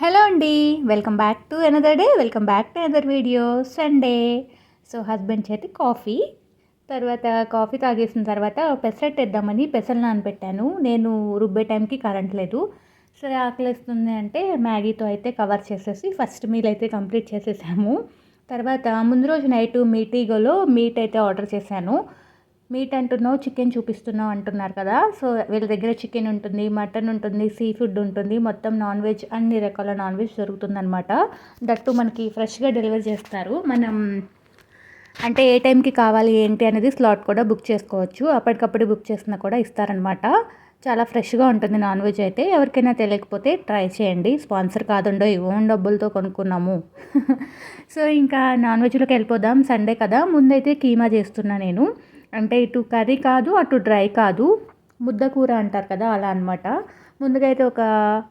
Hello అండి welcome back to another day welcome back to another video Sunday. So husband చేతి coffee. తర్వాత coffee తాగేసిన తర్వాత పెసరట్ వేద్దామని పెసలు నానబెట్టాను. నేను రుబ్బే టైంకి కరెంట్ లేదు. సరే ఆకలిస్తుంది అంటే మ్యాగీతో అయితే కవర్ చేసేసి ఫస్ట్ మీల్ అయితే కంప్లీట్ చేసేసాము. తర్వాత ముందు రోజు నైట్ మీటీగోలో మీట్ అయితే ఆర్డర్ చేశాను. మీట్ అంటున్నావు చికెన్ చూపిస్తున్నావు అంటున్నారు కదా. సో వీళ్ళ దగ్గర చికెన్ ఉంటుంది మటన్ ఉంటుంది సీ ఫుడ్ ఉంటుంది మొత్తం నాన్ వెజ్ అన్ని రకాల నాన్ వెజ్ దొరుకుతుందనమాట దట్టు మనకి ఫ్రెష్గా డెలివరీ చేస్తారు. మనం అంటే ఏ టైంకి కావాలి ఏంటి అనేది స్లాట్ కూడా బుక్ చేసుకోవచ్చు. అప్పటికప్పుడు బుక్ చేసినా కూడా ఇస్తారనమాట చాలా ఫ్రెష్గా ఉంటుంది నాన్ వెజ్ అయితే. ఎవరికైనా తెలియకపోతే ట్రై చేయండి. స్పాన్సర్ కాదుండో ఓన్ డబ్బులతో కొనుక్కున్నాము. సో ఇంకా నాన్ వెజ్లోకి వెళ్ళిపోదాం సండే కదా. ముందైతే కీమా చేస్తున్నా నేను. అంటే ఇటు కర్రీ కాదు అటు డ్రై కాదు. ముద్ద కూర అంటారు కదా అలా అనమాట ముందుగా అయితే ఒక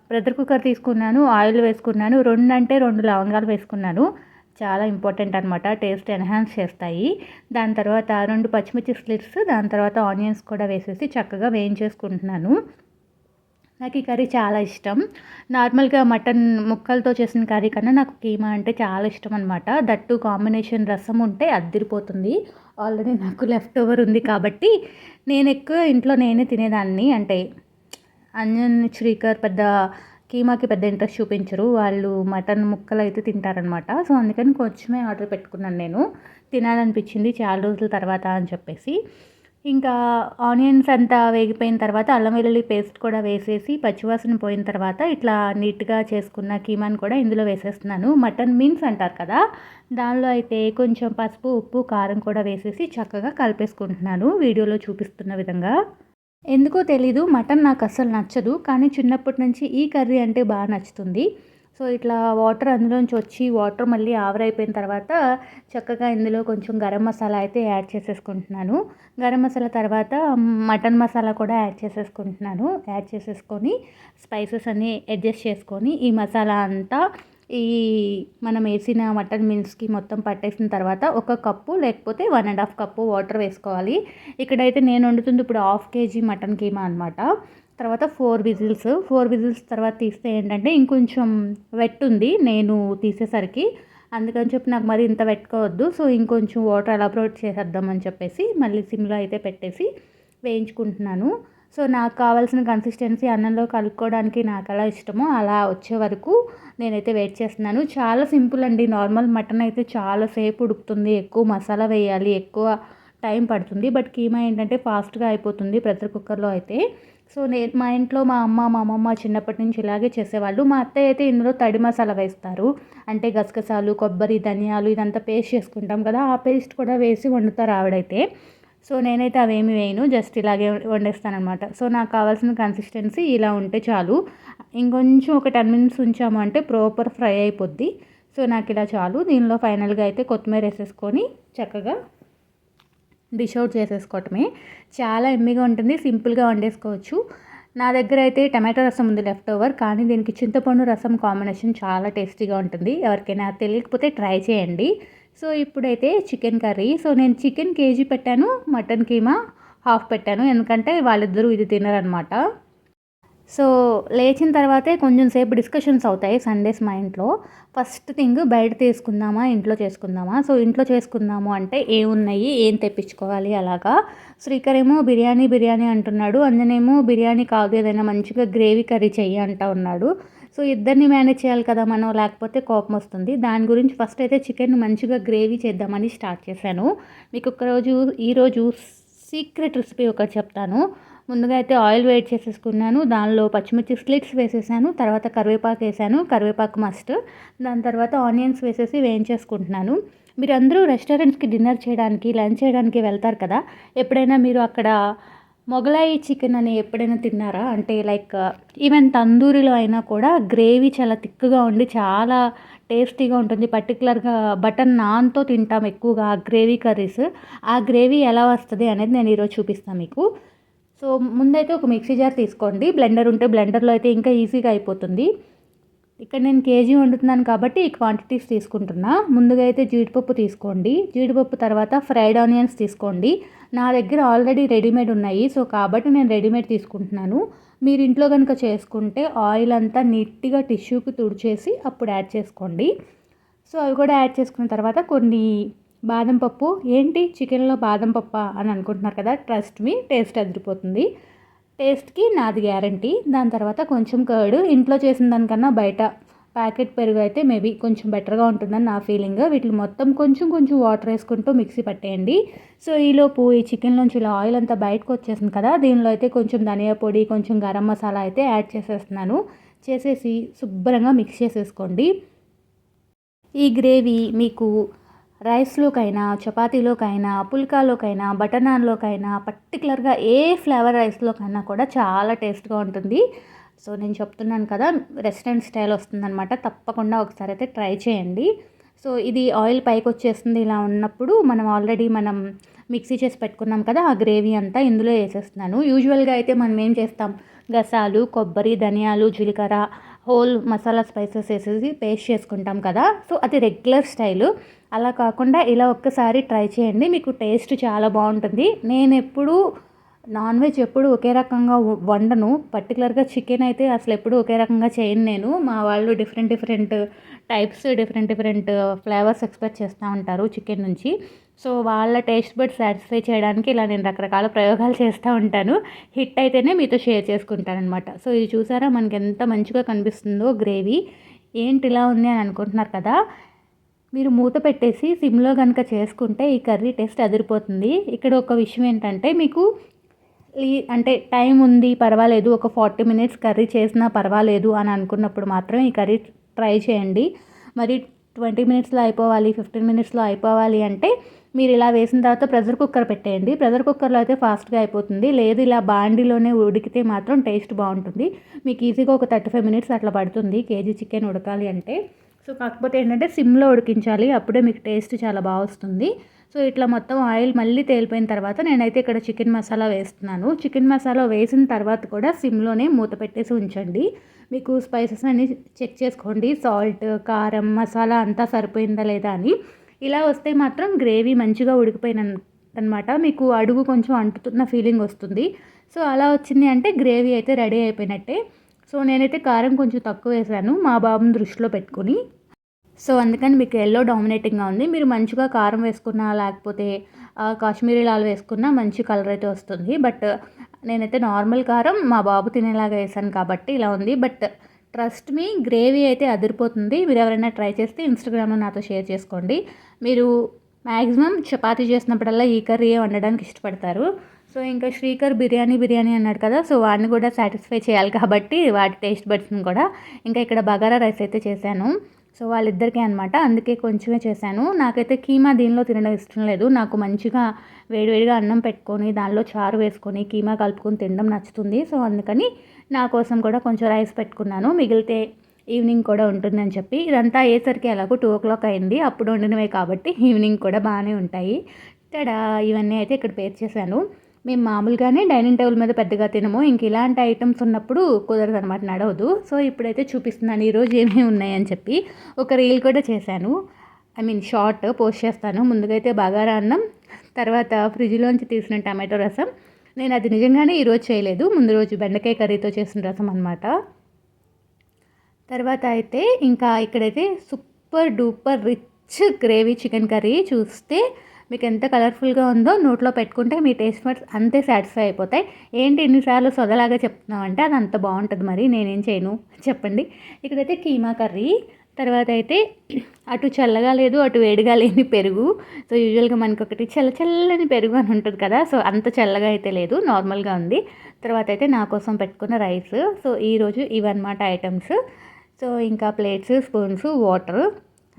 ప్రెషర్ కుక్కర్ తీసుకున్నాను ఆయిల్ వేసుకున్నాను రెండు అంటే రెండు లవంగాలు వేసుకున్నాను. చాలా ఇంపార్టెంట్ అనమాట టేస్ట్ ఎన్హాన్స్ చేస్తాయి. దాని తర్వాత రెండు పచ్చిమిర్చి స్లిట్స్ దాని తర్వాత ఆనియన్స్ కూడా వేసేసి చక్కగా వేయించేసుకుంటున్నాను. నాకు ఈ కర్రీ చాలా ఇష్టం. నార్మల్గా మటన్ ముక్కలతో చేసిన కర్రీ కన్నా నాకు కీమా అంటే చాలా ఇష్టం అనమాట దట్టు కాంబినేషన్ రసం ఉంటే అద్దిరిపోతుంది. ఆల్రెడీ నాకు లెఫ్ట్ ఓవర్ ఉంది కాబట్టి నేను ఎక్కువ ఇంట్లో నేనే తినేదాన్ని. అంటే అంజన్ శ్రీకర్ పెద్ద కీమాకి పెద్ద ఇంట్రెస్ట్ చూపించరు. వాళ్ళు మటన్ ముక్కలు అయితే తింటారనమాట సో అందుకని కొంచెమే ఆర్డర్ పెట్టుకున్నాను నేను. తినాలనిపించింది చాలా రోజుల తర్వాత అని చెప్పేసి. ఇంకా ఆనియన్స్ అంతా వేగిపోయిన తర్వాత అల్లం వెల్లుల్లి పేస్ట్ కూడా వేసేసి పచ్చివాసన పోయిన తర్వాత ఇట్లా నీట్గా చేసుకున్న కీమాని కూడా ఇందులో వేసేస్తున్నాను. మటన్ మీన్స్ అంటారు కదా దానిలో అయితే కొంచెం పసుపు ఉప్పు కారం కూడా వేసేసి చక్కగా కలిపేసుకుంటున్నాను వీడియోలో చూపిస్తున్న విధంగా. ఎందుకో తెలీదు మటన్ నాకు అస్సలు నచ్చదు కానీ చిన్నప్పటి నుంచి ఈ కర్రీ అంటే బాగా నచ్చుతుంది. సో ఇట్లా వాటర్ అందులోంచి వచ్చి వాటర్ మళ్ళీ ఆవిరైపోయిన తర్వాత చక్కగా ఇందులో కొంచెం గరం మసాలా అయితే యాడ్ చేసేసుకుంటున్నాను. గరం మసాలా తర్వాత మటన్ మసాలా కూడా యాడ్ చేసేసుకుంటున్నాను. యాడ్ చేసేసుకొని స్పైసెస్ అన్నీ అడ్జస్ట్ చేసుకొని ఈ మసాలా అంతా ఈ మనం వేసిన మటన్ మిల్స్కి మొత్తం పట్టేసిన తర్వాత ఒక కప్పు లేకపోతే one and half cup water వేసుకోవాలి. ఇక్కడైతే నేను వండుతుంది ఇప్పుడు హాఫ్ కేజీ మటన్ కీమా అనమాట తర్వాత ఫోర్ విజిల్స్. ఫోర్ విజిల్స్ తర్వాత తీస్తే ఏంటంటే ఇంకొంచెం వెట్ ఉంది నేను తీసేసరికి. అందుకని చెప్పి నాకు మరి ఇంత పెట్టుకోవద్దు సో ఇంకొంచెం వాటర్ అలబ్రోట్ చేసేద్దామని చెప్పేసి మళ్ళీ సిమ్లో అయితే పెట్టేసి వేయించుకుంటున్నాను. సో నాకు కావాల్సిన కన్సిస్టెన్సీ అన్నంలో కలుపుకోవడానికి నాకు ఎలా ఇష్టమో అలా వచ్చే వరకు నేనైతే వెయిట్ చేస్తున్నాను. చాలా సింపుల్ అండి. నార్మల్ మటన్ అయితే చాలా సేపు ఉడుకుతుంది. ఎక్కువ మసాలా వేయాలి. ఎక్కువ టైం పడుతుంది. బట్ కీమా ఏంటంటే ఫాస్ట్గా అయిపోతుంది ప్రెషర్ కుక్కర్లో అయితే. సో నేను మా ఇంట్లో మా అమ్మ మా అమ్మమ్మ చిన్నప్పటి నుంచి ఇలాగే చేసేవాళ్ళు. మా అత్తయ్య అయితే ఇందులో తడి మసాలా వేస్తారు. అంటే గసగసాలు కొబ్బరి ధనియాలు ఇదంతా పేస్ట్ చేసుకుంటాం కదా ఆ పేస్ట్ కూడా వేసి వండుతారు ఆవిడైతే. సో నేనైతే అవేమి వేయను జస్ట్ ఇలాగే వండేస్తానమాట సో నాకు కావాల్సిన కన్సిస్టెన్సీ ఇలా ఉంటే చాలు. ఇంకొంచెం ఒక టెన్ మినిట్స్ ఉంచాము అంటే ప్రాపర్ ఫ్రై అయిపోద్ది. సో నాకు ఇలా చాలు. దీనిలో ఫైనల్గా అయితే కొత్తిమీర వేసేసుకొని చక్కగా డిష్ అవుట్ చేసేసుకోవటమే. చాలా ఎమ్మిగా ఉంటుంది సింపుల్గా వండేసుకోవచ్చు. నా దగ్గర అయితే టమాటో రసం ఉంది లెఫ్ట్ ఓవర్ కానీ దీనికి చింతపండు రసం కాంబినేషన్ చాలా టేస్టీగా ఉంటుంది. ఎవరికైనా తెలియకపోతే ట్రై చేయండి. సో ఇప్పుడైతే చికెన్ కర్రీ. సో నేను చికెన్ కేజీ పెట్టాను మటన్ కీమా హాఫ్ పెట్టాను. ఎందుకంటే వాళ్ళిద్దరూ ఇది తినరనమాట సో లేచిన తర్వాతే కొంచెం సేపు డిస్కషన్స్ అవుతాయి సండేస్ మా ఇంట్లో. ఫస్ట్ థింగ్ బయట తీసుకుందామా ఇంట్లో చేసుకుందామా? సో ఇంట్లో చేసుకుందాము అంటే ఏమున్నాయి ఏం తెప్పించుకోవాలి అలాగా. శ్రీకర్ ఏమో బిర్యానీ బిర్యానీ అంటున్నాడు. అంజనేమో బిర్యానీ కాదు ఏదైనా మంచిగా గ్రేవీ కర్రీ చెయ్యి అంటా ఉన్నాడు. సో ఇద్దరిని మేనేజ్ చేయాలి కదా మనం లేకపోతే కోపం వస్తుంది. దాని గురించి ఫస్ట్ అయితే చికెన్ మంచిగా గ్రేవీ చేద్దామని స్టార్ట్ చేశాను. మీకు ఒకరోజు ఈరోజు సీక్రెట్ రెసిపీ ఒకటి చెప్తాను. ముందుగా అయితే ఆయిల్ వేడి చేసేసుకున్నాను. దానిలో పచ్చిమిర్చి స్లిట్స్ వేసేసాను. తర్వాత కరివేపాకు వేసాను. కరివేపాకు మస్ట్ దాని తర్వాత ఆనియన్స్ వేసేసి వేయించేసుకుంటున్నాను. మీరు అందరూ రెస్టారెంట్స్కి డిన్నర్ చేయడానికి లంచ్ చేయడానికి వెళ్తారు కదా? ఎప్పుడైనా మీరు అక్కడ మొగలాయి చికెన్ అని ఎప్పుడైనా తిన్నారా? అంటే లైక్ ఈవెన్ తందూరిలో అయినా కూడా గ్రేవీ చాలా థిక్గా ఉండి చాలా టేస్టీగా ఉంటుంది. పర్టికులర్గా బటర్ నాన్తో తింటాం ఎక్కువగా గ్రేవీ కర్రీస్. ఆ గ్రేవీ ఎలా వస్తుంది అనేది నేను ఈరోజు చూపిస్తాను మీకు. సో ముందైతే ఒక మిక్సీ జార్ తీసుకోండి. బ్లెండర్ ఉంటే బ్లెండర్లో అయితే ఇంకా ఈజీగా అయిపోతుంది. ఇక్కడ నేను కేజీ వండుతున్నాను కాబట్టి ఈ క్వాంటిటీస్ తీసుకుంటున్నా. ముందుగా అయితే జీడిపప్పు తీసుకోండి. జీడిపప్పు తర్వాత ఫ్రైడ్ ఆనియన్స్ తీసుకోండి. నా దగ్గర ఆల్రెడీ రెడీమేడ్ ఉన్నాయి. సో కాబట్టి నేను రెడీమేడ్ తీసుకుంటున్నాను. మీరు ఇంట్లో కనుక చేసుకుంటే ఆయిల్ అంతా నీట్గా టిష్యూకి తుడిచేసి అప్పుడు యాడ్ చేసుకోండి. సో అవి కూడా యాడ్ చేసుకున్న తర్వాత కొన్ని బాదం పప్పు. ఏంటి చికెన్లో బాదం పప్ప అని అనుకుంటున్నారు కదా ట్రస్ట్ మీ టేస్ట్ అదిరిపోతుంది. టేస్ట్కి నాది గ్యారంటీ దాని తర్వాత కొంచెం కర్డ్ ఇంట్లో చేసిన దానికన్నా బయట ప్యాకెట్ పెరుగు అయితే మేబీ కొంచెం బెటర్గా ఉంటుందని నా ఫీలింగ్ వీటిని మొత్తం కొంచెం కొంచెం వాటర్ వేసుకుంటూ మిక్సీ పట్టేయండి. సో ఈలోపు ఈ చికెన్ నుంచి ఇలా ఆయిల్ అంతా బయటకు వచ్చేసింది కదా దీనిలో అయితే కొంచెం ధనియా పొడి కొంచెం గరం మసాలా అయితే యాడ్ చేసేస్తున్నాను. చేసేసి శుభ్రంగా మిక్స్ చేసేసుకోండి. ఈ గ్రేవీ మీకు రైస్లోకైనా చపాతీలోకైనా పుల్కాలోకైనా బటర్ నాన్లోకైనా పర్టికులర్గా ఏ ఫ్లేవర్ రైస్లోకైనా కూడా చాలా టేస్ట్గా ఉంటుంది. సో నేను చెప్తున్నాను కదా రెస్టారెంట్ స్టైల్ వస్తుందన్నమాట. తప్పకుండా ఒకసారి అయితే ట్రై చేయండి. సో ఇది ఆయిల్ పైకి వచ్చేస్తుంది ఇలా ఉన్నప్పుడు మనం ఆల్రెడీ మనం మిక్సీ చేసి పెట్టుకున్నాం కదా ఆ గ్రేవీ అంతా ఇందులో వేసేస్తున్నాను. యూజువల్గా అయితే మనం ఏం చేస్తాం? గసాలు కొబ్బరి ధనియాలు జీలకర్ర హోల్ మసాలా స్పైసెస్ వేసేసి పేస్ట్ చేసుకుంటాం కదా. సో అది రెగ్యులర్ స్టైలు అలా కాకుండా ఇలా ఒక్కసారి ట్రై చేయండి. మీకు టేస్ట్ చాలా బాగుంటుంది. నేను ఎప్పుడు నాన్ వెజ్ ఎప్పుడు ఒకే రకంగా వండను. పర్టికులర్గా చికెన్ అయితే అసలు ఎప్పుడు ఒకే రకంగా చేయను నేను. మా వాళ్ళు different different types different different flavours expect చేస్తూ ఉంటారు చికెన్ నుంచి. సో వాళ్ళ టేస్ట్ బట్ సాటిస్ఫై చేయడానికి ఇలా నేను రకరకాల ప్రయోగాలు చేస్తూ ఉంటాను. హిట్ అయితేనే మీతో షేర్ చేసుకుంటాను అనమాట సో ఇది చూసారా? మనకి ఎంత మంచిగా కనిపిస్తుందో గ్రేవీ. ఏంటి ఇలా ఉంది అని అనుకుంటున్నారు కదా? మీరు మూత పెట్టేసి సిమ్లో కనుక చేసుకుంటే ఈ కర్రీ టేస్ట్ అదిరిపోతుంది. ఇక్కడ ఒక విషయం ఏంటంటే మీకు ఈ అంటే టైం ఉంది పర్వాలేదు ఒక ఫార్టీ మినిట్స్ కర్రీ చేసినా పర్వాలేదు అని అనుకున్నప్పుడు మాత్రం ఈ కర్రీ ట్రై చేయండి. మరి ట్వంటీ మినిట్స్లో అయిపోవాలి ఫిఫ్టీన్ మినిట్స్లో అయిపోవాలి అంటే మీరు ఇలా వేసిన తర్వాత ప్రెషర్ కుక్కర్ పెట్టేయండి. ప్రెషర్ కుక్కర్లో అయితే ఫాస్ట్గా అయిపోతుంది. లేదు ఇలా బాండీలోనే ఉడికితే మాత్రం టేస్ట్ బాగుంటుంది. మీకు ఈజీగా ఒక థర్టీ ఫైవ్ మినిట్స్ అట్లా పడుతుంది కేజీ చికెన్ ఉడకాలి అంటే. సో కాకపోతే ఏంటంటే సిమ్లో ఉడికించాలి. అప్పుడే మీకు టేస్ట్ చాలా బాగా వస్తుంది. సో ఇట్లా మొత్తం ఆయిల్ మళ్ళీ తేలిపోయిన తర్వాత నేనైతే ఇక్కడ చికెన్ మసాలా వేస్తున్నాను. చికెన్ మసాలా వేసిన తర్వాత కూడా సిమ్లోనే మూత పెట్టేసి ఉంచండి. మీకు స్పైసెస్ అన్నీ చెక్ చేసుకోండి. సాల్ట్ కారం మసాలా అంతా సరిపోయిందా లేదా అని. ఇలా వస్తే మాత్రం గ్రేవీ మంచిగా ఉడికిపోయిన అనమాట మీకు అడుగు కొంచెం అంటుతున్న ఫీలింగ్ వస్తుంది. సో అలా వచ్చింది అంటే గ్రేవీ అయితే రెడీ అయిపోయినట్టే. సో నేనైతే కారం కొంచెం తక్కువ వేసాను మా బాబుని దృష్టిలో పెట్టుకుని. సో అందుకని మీకు ఎల్లో డామినేటింగ్గా ఉంది. మీరు మంచిగా కారం వేసుకున్నా లేకపోతే కాశ్మీరీ లాల్ వేసుకున్నా మంచి కలర్ అయితే వస్తుంది. బట్ నేనైతే నార్మల్ కారం మా బాబు తినేలాగా వేసాను కాబట్టి ఇలా ఉంది. బట్ ట్రస్ట్ మీ గ్రేవీ అయితే అదిరిపోతుంది. మీరు ఎవరైనా ట్రై చేస్తే ఇన్స్టాగ్రామ్లో నాతో షేర్ చేసుకోండి. మీరు మ్యాక్సిమం చపాతీ చేసినప్పుడల్లా ఈ కర్రీ వండడానికి ఇష్టపడతారు. సో ఇంకా శ్రీకర్ బిర్యానీ బిర్యానీ అన్నాడు కదా సో వాడిని కూడా సాటిస్ఫై చేయాలి కాబట్టి వాటి టేస్ట్ బడ్స్ని కూడా. ఇంకా ఇక్కడ బగారా రైస్ అయితే చేశాను. సో వాళ్ళిద్దరికీ అనమాట అందుకే కొంచెమే చేశాను. నాకైతే కీమా దీనిలో తినడం ఇష్టం లేదు. నాకు మంచిగా వేడివేడిగా అన్నం పెట్టుకొని దానిలో చారు వేసుకొని కీమా కలుపుకొని తినడం నచ్చుతుంది. సో అందుకని నా కోసం కూడా కొంచెం రైస్ పెట్టుకున్నాను. మిగిలితే ఈవినింగ్ కూడా ఉంటుందని చెప్పి ఇదంతా అయ్యేసరికి ఎలాగో టూ ఓ క్లాక్ అయింది. అప్పుడు వండినవే కాబట్టి ఈవినింగ్ కూడా బాగానే ఉంటాయి. ఇక్కడ ఇవన్నీ అయితే ఇక్కడ పేర్ చేశాను. మేము మామూలుగానే డైనింగ్ టేబుల్ మీద పెద్దగా తినము. ఇంక ఇలాంటి ఐటమ్స్ ఉన్నప్పుడు కుదరదు అనమాట నడవదు. సో ఇప్పుడైతే చూపిస్తున్నాను ఈరోజు ఏమేమి ఉన్నాయని చెప్పి ఒక రీల్ కూడా చేశాను. ఐ మీన్ షార్ట్ పోస్ట్ చేస్తాను. ముందుగా అయితే బగారా అన్నం తర్వాత ఫ్రిడ్జ్లోంచి తీసిన టమాటో రసం నేను అది నిజంగానే ఈరోజు చేయలేదు. ముందు రోజు బెండకాయ కర్రీతో చేసిన రసం అనమాట తర్వాత అయితే ఇంకా ఇక్కడైతే super duper rich gravy chicken curry చూస్తే మీకు ఎంత కలర్ఫుల్గా ఉందో నోట్లో పెట్టుకుంటే మీ టేస్ట్ బడ్స్ అంతే సాటిస్ఫై అయిపోతాయి. ఏంటి ఎన్నిసార్లు సొదలాగా చెప్తున్నామంటే అది అంత బాగుంటుంది మరి నేనేం చేయను. చెప్పండి. ఇక్కడైతే కీమా కర్రీ. తర్వాత అయితే అటు చల్లగా లేదు అటు వేడిగా లేని పెరుగు. సో యూజువల్గా మనకి ఒకటి చల్ల చల్లని పెరుగు అని ఉంటుంది కదా సో అంత చల్లగా అయితే లేదు నార్మల్గా ఉంది. తర్వాత అయితే నా కోసం పెట్టుకున్న రైస్. సో ఈరోజు ఇవన్నమాట ఐటమ్స్. సో ఇంకా ప్లేట్స్ స్పూన్స్ వాటర్.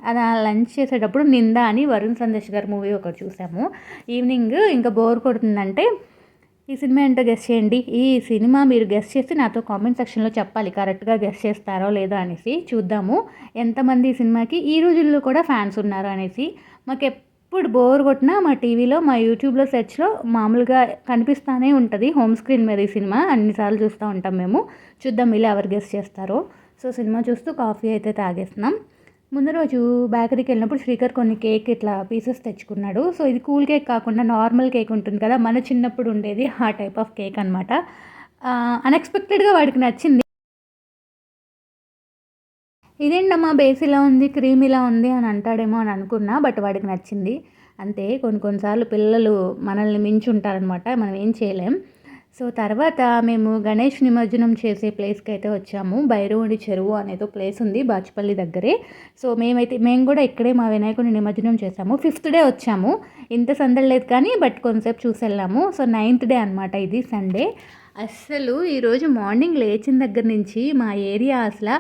అది లంచ్ చేసేటప్పుడు నిందా అని వరుణ్ సందేశ్ గారి మూవీ ఒకటి చూసాము. ఈవినింగ్ ఇంకా బోర్ కొడుతుందంటే ఈ సినిమా ఏంటో గెస్ట్ చేయండి. ఈ సినిమా మీరు గెస్ట్ చేసి నాతో కామెంట్ సెక్షన్లో చెప్పాలి. కరెక్ట్గా గెస్ట్ చేస్తారో లేదో అనేసి చూద్దాము. ఎంతమంది ఈ సినిమాకి? ఈ రోజుల్లో కూడా ఫ్యాన్స్ ఉన్నారు అనేసి. మాకు ఎప్పుడు బోర్ కొట్టినా మా టీవీలో మా యూట్యూబ్లో సెర్చ్లో మామూలుగా కనిపిస్తూనే ఉంటుంది. హోమ్ స్క్రీన్ మీద ఈ సినిమా అన్నిసార్లు చూస్తూ ఉంటాం మేము. చూద్దాం ఇలా ఎవరు గెస్ట్ చేస్తారో. సో సినిమా చూస్తూ కాఫీ అయితే తాగేస్తున్నాం. ముందు రోజు బేకరీకి వెళ్ళినప్పుడు శ్రీకర్ కొన్ని కేక్ ఇట్లా పీసెస్ తెచ్చుకున్నాడు. సో ఇది కూల్ కేక్ కాకుండా నార్మల్ కేక్ ఉంటుంది కదా మన చిన్నప్పుడు ఉండేది ఆ టైప్ ఆఫ్ కేక్ అనమాట అన్ఎక్స్పెక్టెడ్గా వాడికి నచ్చింది. ఇదేంటమ్మా బేస్ ఇలా ఉంది క్రీమ్ ఇలా ఉంది అని అంటాడేమో అని అనుకున్నా బట్ వాడికి నచ్చింది. అంతే కొన్ని కొన్నిసార్లు పిల్లలు మనల్ని మించి ఉంటారనమాట మనం ఏం చేయలేం. సో తర్వాత మేము గణేష్ నిమజ్జనం చేసే ప్లేస్కి అయితే వచ్చాము. భైరవుడి చెరువు అనేదో ప్లేస్ ఉంది బాచుపల్లి దగ్గరే. సో మేమైతే మేము కూడా ఇక్కడే మా వినాయకుడిని నిమజ్జనం చేసాము. ఫిఫ్త్ డే వచ్చాము. ఇంత సందడి లేదు కానీ బట్ కొంతసేపు చూసి వెళ్ళాము. సో నైన్త్ డే అనమాట ఇది సండే అస్సలు ఈరోజు మార్నింగ్ లేచిన దగ్గర నుంచి మా ఏరియా అసలు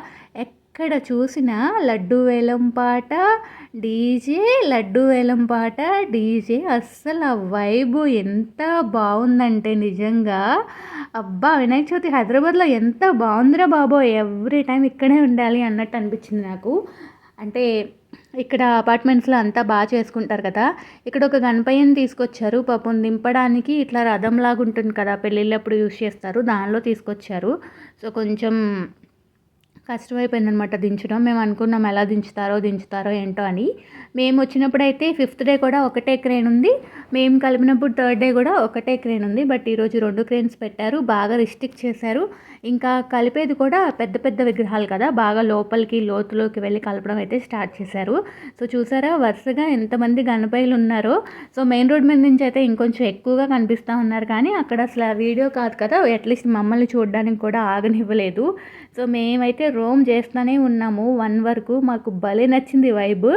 ఎక్కడ చూసినా లడ్డు వేలం పాట డీజే లడ్డు వేలం పాట డీజే అస్సలు ఆ వైబు ఎంత బాగుందంటే నిజంగా. అబ్బా వినాయక చవితి హైదరాబాద్లో ఎంత బాగుందిరా బాబో ఎవ్రీ టైం ఇక్కడే ఉండాలి అన్నట్టు అనిపించింది నాకు. అంటే ఇక్కడ అపార్ట్మెంట్స్లో అంతా బాగా చేసుకుంటారు కదా ఇక్కడ ఒక గణపయ్యని తీసుకొచ్చారు పాపం దింపడానికి ఇట్లా రథంలాగా ఉంటుంది కదా పెళ్ళిళ్ళప్పుడు యూజ్ చేస్తారు దానిలో తీసుకొచ్చారు. సో కొంచెం కష్టమైపోయిందనమాట దించడం. మేము అనుకున్నాం ఎలా దించుతారో దించుతారో ఏంటో అని. మేము వచ్చినప్పుడు అయితే ఫిఫ్త్ డే కూడా ఒకటే క్రేన్ ఉంది. మేము కలిపినప్పుడు థర్డ్ డే కూడా ఒకటే క్రేన్ ఉంది. బట్ ఈరోజు రెండు క్రేన్స్ పెట్టారు. బాగా రిస్ట్రిక్ట్ చేశారు. ఇంకా కలిపేది కూడా పెద్ద పెద్ద విగ్రహాలు కదా. బాగా లోపలికి లోతులోకి వెళ్ళి కలపడం అయితే స్టార్ట్ చేశారు. సో చూసారా వరుసగా ఎంతమంది గణపైలు ఉన్నారో. సో మెయిన్ రోడ్ మీద నుంచి అయితే ఇంకొంచెం ఎక్కువగా కనిపిస్తూ ఉన్నారు. కానీ అక్కడ అసలు వీడియో కాదు కదా. అట్లీస్ట్ మమ్మల్ని చూడడానికి కూడా ఆగనివ్వలేదు. సో మేమైతే రోమ్ చేస్తూనే ఉన్నాము వన్ వరకు. మాకు భలే నచ్చింది వైబ్.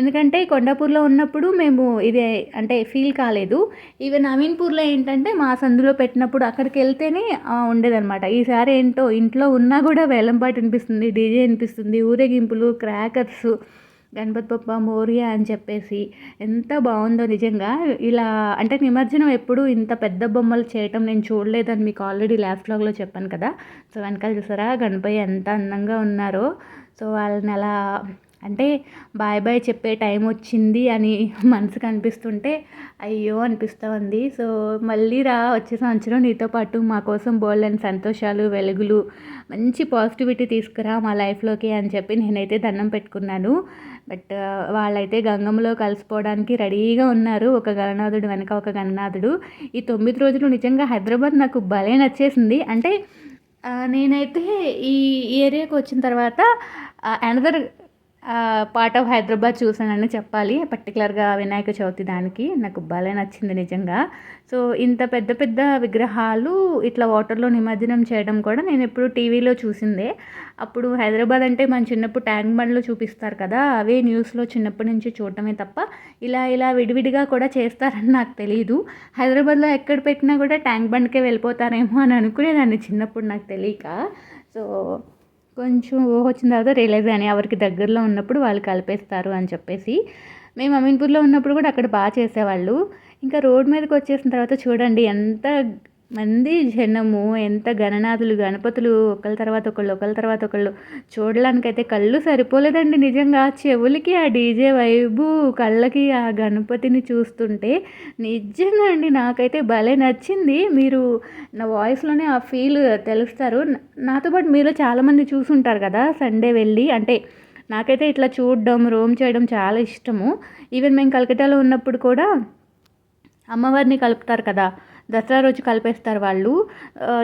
ఎందుకంటే కొండాపూర్లో ఉన్నప్పుడు మేము ఇది అంటే ఫీల్ కాలేదు. ఈవెన్ అమీన్పూర్లో ఏంటంటే మా సందులో పెట్టినప్పుడు అక్కడికి వెళ్తేనే ఉండేదన్నమాట. ఈసారి ఏంటో ఇంట్లో ఉన్నా కూడా వేలంపాటు అనిపిస్తుంది డీజే అనిపిస్తుంది ఊరేగింపులు క్రాకర్స్. గణపతి బప్ప మోరియా అని చెప్పేసి ఎంత బాగుందో నిజంగా. ఇలా అంటే నిమజ్జనం ఎప్పుడు ఇంత పెద్ద బొమ్మలు చేయటం నేను చూడలేదని మీకు ఆల్రెడీ లాస్ట్ బ్లాగ్లో చెప్పాను కదా. సో వెనకాల చూసారా గణపయ్య ఎంత అందంగా ఉన్నారో. సో వాళ్ళని అలా అంటే బాయ్ బాయ్ చెప్పే టైం వచ్చింది అని మనసుకు అనిపిస్తుంటే అయ్యో అనిపిస్తూ ఉంది సో మళ్ళీ రా వచ్చే సంవత్సరం నీతో పాటు మా కోసం బోల్డ్ సంతోషాలు వెలుగులు మంచి పాజిటివిటీ తీసుకురా మా లైఫ్లోకి అని చెప్పి నేనైతే దండం పెట్టుకున్నాను. బట్ వాళ్ళైతే గంగంలో కలిసిపోవడానికి రెడీగా ఉన్నారు. ఒక గణనాథుడు వెనక ఒక గణనాథుడు ఈ తొమ్మిది రోజులు నిజంగా హైదరాబాద్ నాకు భలే నచ్చేసింది. అంటే నేనైతే ఈ ఏరియాకి వచ్చిన తర్వాత అనదర్ పార్ట్ ఆఫ్ హైదరాబాద్ చూసానని చెప్పాలి. పర్టికులర్గా వినాయక చవితి దానికి నాకు భలే నచ్చింది నిజంగా. సో ఇంత పెద్ద పెద్ద విగ్రహాలు ఇట్లా వాటర్లో నిమజ్జనం చేయడం కూడా నేను ఎప్పుడు టీవీలో చూసిందే. అప్పుడు హైదరాబాద్ అంటే మన చిన్నప్పుడు ట్యాంక్ బండ్లో చూపిస్తారు కదా అవే న్యూస్లో చిన్నప్పటి నుంచి చూడటమే తప్ప ఇలా ఇలా విడివిడిగా కూడా చేస్తారని నాకు తెలియదు హైదరాబాద్లో ఎక్కడ పెట్టినా కూడా ట్యాంక్ బండ్కే వెళ్ళిపోతారేమో అని అనుకునేదాన్ని చిన్నప్పుడు నాకు తెలియక. సో కొంచెం ఊహ వచ్చిన తర్వాత రియలైజ్ అని ఎవరికి దగ్గరలో ఉన్నప్పుడు వాళ్ళు కలిపేస్తారు అని చెప్పేసి. మేము అమీన్పూర్లో ఉన్నప్పుడు కూడా అక్కడ బాగా చేసేవాళ్ళు. ఇంకా రోడ్ మీదకి వచ్చేసిన తర్వాత చూడండి ఎంత మంది జనము ఎంత గణనాథులు గణపతులు ఒకళ్ళ తర్వాత ఒకళ్ళు ఒకళ్ళ తర్వాత ఒకళ్ళు చూడడానికైతే కళ్ళు సరిపోలేదండి నిజంగా. చెవులకి ఆ డీజే వైబు కళ్ళకి ఆ గణపతిని చూస్తుంటే నిజంగా అండి నాకైతే భలే నచ్చింది. మీరు నా వాయిస్లోనే ఆ ఫీల్ తెలుస్తారు. నాతో పాటు మీలో చాలామంది చూసుంటారు కదా సండే వెళ్ళి. అంటే నాకైతే ఇట్లా చూడడం రోమ్ చేయడం చాలా ఇష్టము. ఈవెన్ మేము కలకటాలో ఉన్నప్పుడు కూడా అమ్మవారిని కలుపుతారు కదా. దసరా రోజు కలిపేస్తారు వాళ్ళు.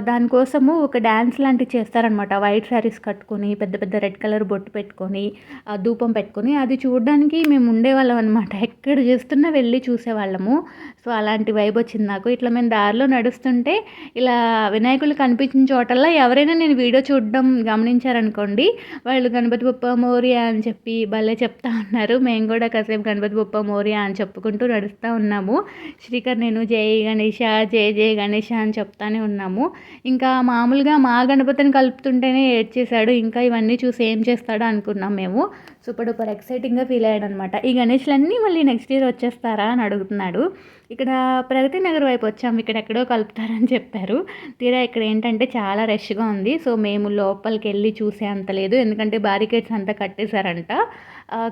దానికోసము ఒక డ్యాన్స్ లాంటివి చేస్తారనమాట వైట్ శారీస్ కట్టుకొని పెద్ద పెద్ద రెడ్ కలర్ బొట్టు పెట్టుకొని ధూపం పెట్టుకొని అది చూడడానికి మేము ఉండేవాళ్ళం అనమాట ఎక్కడ చేస్తున్నా వెళ్ళి చూసేవాళ్ళము. సో అలాంటి వైబ్ వచ్చింది నాకు. ఇట్లా మేము దారిలో నడుస్తుంటే ఇలా వినాయకులు కనిపించిన చోటల్లో ఎవరైనా నేను వీడియో చూడడం గమనించారనుకోండి వాళ్ళు గణపతి బొప్ప మోరియా అని చెప్పి భలే చెప్తా ఉన్నారు మేము కూడా కాసేపు గణపతి బొప్ప మోరియా అని చెప్పుకుంటూ నడుస్తూ ఉన్నాము. శ్రీకర్ నేను జై గణేష జయ జయ గణేష అని చెప్తానే ఉన్నాము. ఇంకా మామూలుగా మా గణపతిని కలుపుతుంటేనే ఏడ్చేశాడు. ఇంకా ఇవన్నీ చూసి ఏం చేస్తాడో అనుకున్నాం మేము. సూపర్ డూపర్ ఎక్సైటింగ్గా ఫీల్ అయ్యాడు అనమాట ఈ గణేష్లన్నీ మళ్ళీ నెక్స్ట్ ఇయర్ వచ్చేస్తారా అని అడుగుతున్నాడు. ఇక్కడ ప్రగతి నగర్ వైపు వచ్చాము. ఇక్కడ ఎక్కడో కలుపుతారని చెప్పారు. తీరా ఇక్కడ ఏంటంటే చాలా రష్గా ఉంది. సో మేము లోపలికి వెళ్ళి చూసే అంత లేదు. ఎందుకంటే బారికేడ్స్ అంతా కట్టేశారంట.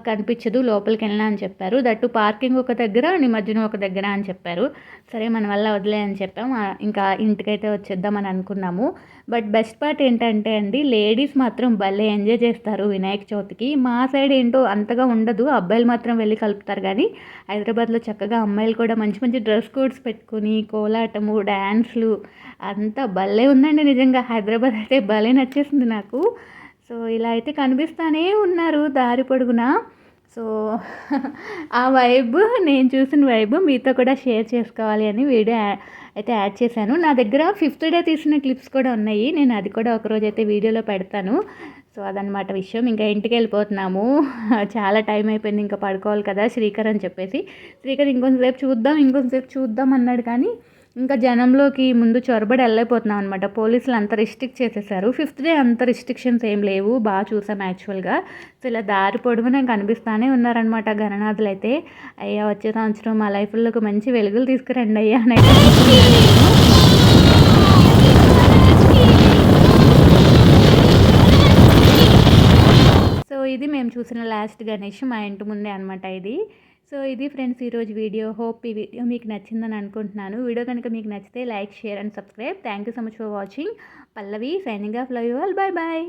కనిపించదు. లోపలికి వెళ్ళినా అని చెప్పారు. దట్టు పార్కింగ్ ఒక దగ్గర నిమజ్జనం ఒక దగ్గర అని చెప్పారు. సరే మన వల్ల వదిలే అని చెప్పాం ఇంకా ఇంటికైతే వచ్చేద్దామని అనుకున్నాము. బట్ బెస్ట్ పార్ట్ ఏంటంటే అండి లేడీస్ మాత్రం భలే ఎంజాయ్ చేస్తారు వినాయక చవితికి. మా సైడ్ ఏంటో అంతగా ఉండదు అబ్బాయిలు మాత్రం వెళ్ళి కలుపుతారు కానీ హైదరాబాద్లో చక్కగా అమ్మాయిలు కూడా మంచి మంచి డ్రెస్ కోడ్స్ పెట్టుకుని కోలాటము డ్యాన్స్లు అంతా భలే ఉందండి నిజంగా. హైదరాబాద్ అయితే భలే నచ్చేసింది నాకు. సో ఇలా అయితే కనిపిస్తానే ఉన్నారు దారి పొడుగునా. సో ఆ వైబ్ నేను చూసిన వైబ్ మీతో కూడా షేర్ చేసుకోవాలి అని వీడియో అయితే యాడ్ చేశాను. నా దగ్గర ఫిఫ్త్ డే తీసిన క్లిప్స్ కూడా ఉన్నాయి. నేను అది కూడా ఒకరోజు అయితే వీడియోలో పెడతాను. సో అదనమాట విషయం. ఇంకా ఇంటికి వెళ్ళిపోతున్నాము. చాలా టైం అయిపోయింది. ఇంకా పడుకోవాలి కదా శ్రీకర్ అని చెప్పేసి. శ్రీకర్ ఇంకొంతసేపు చూద్దాం ఇంకొంతసేపు చూద్దాం అన్నాడు కానీ ఇంకా జనంలోకి ముందు చొరబడి వెళ్ళైపోతున్నాం అనమాట పోలీసులు అంత రిస్ట్రిక్ట్ చేసేసారు. ఫిఫ్త్ డే అంత రిస్ట్రిక్షన్స్ ఏం లేవు. బాగా చూసాం యాక్చువల్గా సో ఇలా దారి పొడుగున కనిపిస్తానే ఉన్నారనమాట గణనాథులు అయితే. అయ్యా వచ్చే సంవత్సరం మా లైఫ్లోకి మంచి వెలుగులు తీసుకురండి అయ్యా అని సో ఇది మేము చూసిన లాస్ట్ గణేష్ మా ఇంటి ముందే అనమాట ఇది. సో ఇది ఫ్రెండ్స్ ఈరోజు వీడియో. హోప్ ఈ వీడియో మీకు నచ్చిందని అనుకుంటున్నాను. వీడియో కనుక మీకు నచ్చితే like share and subscribe. Thank you so much for watching Pallavi signing off love you all bye bye